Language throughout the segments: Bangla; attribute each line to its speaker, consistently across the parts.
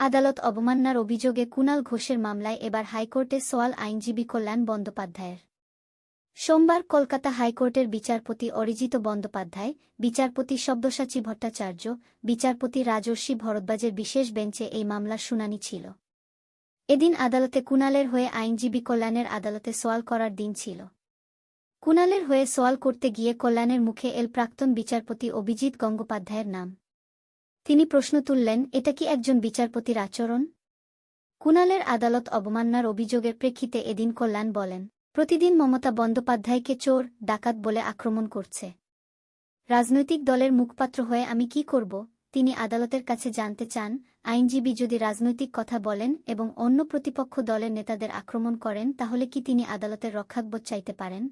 Speaker 1: আদালত অবমাননার অভিযোগে কুণাল ঘোষের মামলায় এবার হাইকোর্টে সোয়াল আইনজীবী কল্যাণ বন্দ্যোপাধ্যায়ের। সোমবার কলকাতা হাইকোর্টের বিচারপতি অরিজিত বন্দ্যোপাধ্যায়, বিচারপতি শব্দসাচী ভট্টাচার্য, বিচারপতি রাজর্ষি ভরদ্বাজের বিশেষ বেঞ্চে এই মামলার শুনানি ছিল। এদিন আদালতে কুণালের হয়ে আইনজীবী কল্যাণের আদালতে সোয়াল করার দিন ছিল। কুণালের হয়ে সোয়াল করতে গিয়ে কল্যাণের মুখে এল প্রাক্তন বিচারপতি অভিজিৎ গঙ্গোপাধ্যায়ের নাম। তিনি প্রশ্ন তুললেন, এটা কি একজন বিচারপতির আচরণ? কুণালের আদালত অবমাননার অভিযোগের প্রেক্ষিতে এদিন কল্যাণ বলেন, প্রতিদিন মমতা বন্দ্যোপাধ্যায়কে চোর, ডাকাত বলে আক্রমণ করছে। রাজনৈতিক দলের মুখপাত্র হয়ে আমি কি করব? তিনি আদালতের কাছে জানতে চান, আইনজীবী যদি রাজনৈতিক কথা বলেন এবং অন্য প্রতিপক্ষ দলের নেতাদের আক্রমণ করেন, তাহলে কি তিনি আদালতের রক্ষাকবোধ চাইতে পারেন?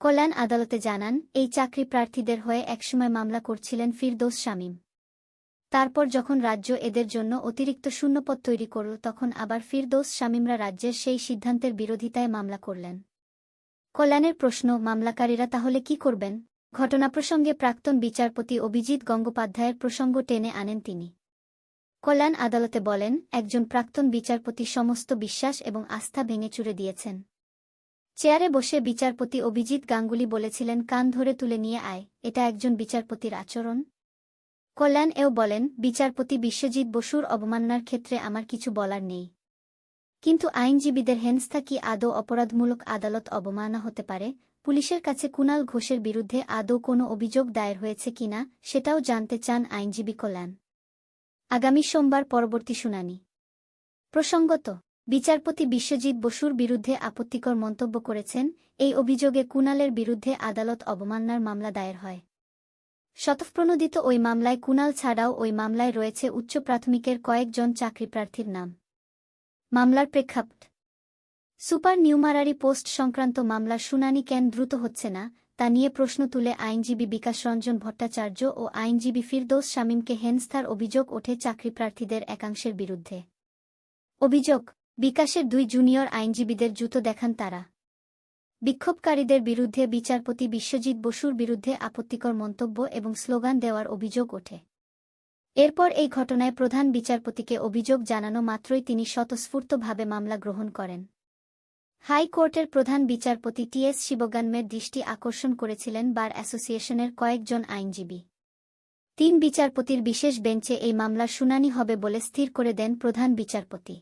Speaker 1: কল্যাণ আদালতে জানান, এই চাকরি প্রার্থীদের হয়ে একসময় মামলা করছিলেন ফিরদৌস শামীম। তারপর যখন রাজ্য এদের জন্য অতিরিক্ত শূন্যপদ তৈরি করল, তখন আবার ফিরদৌস শামীমরা রাজ্যের সেই সিদ্ধান্তের বিরোধিতায় মামলা করলেন। কল্যাণের প্রশ্ন, মামলাকারীরা তাহলে কি করবেন? ঘটনা প্রসঙ্গে প্রাক্তন বিচারপতি অভিজিৎ গঙ্গোপাধ্যায়ের প্রসঙ্গ টেনে আনেন তিনি। কল্যাণ আদালতে বলেন, একজন প্রাক্তন বিচারপতি সমস্ত বিশ্বাস এবং আস্থা ভেঙে চুরে দিয়েছেন। চেয়ারে বসে বিচারপতি অভিজিৎ গাঙ্গুলি বলেছিলেন, কান ধরে তুলে নিয়ে আয়, এটা একজন বিচারপতির আচরণ। কল্যাণ এও বলেন, বিচারপতি বিশ্বজিৎ বসুর অবমাননার ক্ষেত্রে আমার কিছু বলার নেই। কিন্তু আইনজীবীদের হেনস্থা কি আদৌ অপরাধমূলক আদালত অবমাননা হতে পারে? পুলিশের কাছে কুণাল ঘোষের বিরুদ্ধে আদৌ কোনো অভিযোগ দায়ের হয়েছে কিনা সেটাও জানতে চান আইনজীবী কল্যাণ। আগামী সোমবার পরবর্তী শুনানি। প্রসঙ্গত, বিচারপতি বিশ্বজিৎ বসুর বিরুদ্ধে আপত্তিকর মন্তব্য করেছেন, এই অভিযোগে কুণালের বিরুদ্ধে আদালত অবমাননার মামলা দায়ের হয়। শতঃপ্রণোদিত ওই মামলায় কুণাল ছাড়াও ওই মামলায় রয়েছে উচ্চ প্রাথমিকের কয়েকজন চাকরিপ্রার্থীর নাম। মামলার প্রেক্ষাপট। সুপার নিউমারারি পোস্ট সংক্রান্ত মামলার শুনানি কেন দ্রুত হচ্ছে না, তা নিয়ে প্রশ্ন তুলে আইনজীবী বিকাশ রঞ্জন ভট্টাচার্য ও আইনজীবী ফিরদৌস শামীমকে হেনস্থার অভিযোগ ওঠে চাকরিপ্রার্থীদের একাংশের বিরুদ্ধে। অভিযোগ, বিকাশের দুই জুনিয়র আইনজীবীদের জুতো দেখান তারা। বিক্ষোভকারীদের বিরুদ্ধে বিচারপতি বিশ্বজিৎ বসুর বিরুদ্ধে আপত্তিকর মন্তব্য এবং স্লোগান দেওয়ার অভিযোগ ওঠে। এরপর এই ঘটনায় প্রধান বিচারপতিকে অভিযোগ জানানো মাত্রই তিনি স্বতঃস্ফূর্তভাবে মামলা গ্রহণ করেন। হাইকোর্টের প্রধান বিচারপতি টি এস শিবগান্মের দৃষ্টি আকর্ষণ করেছিলেন বার অ্যাসোসিয়েশনের কয়েকজন আইনজীবী। তিন বিচারপতির বিশেষ বেঞ্চে এই মামলার শুনানি হবে বলে স্থির করে দেন প্রধান বিচারপতি।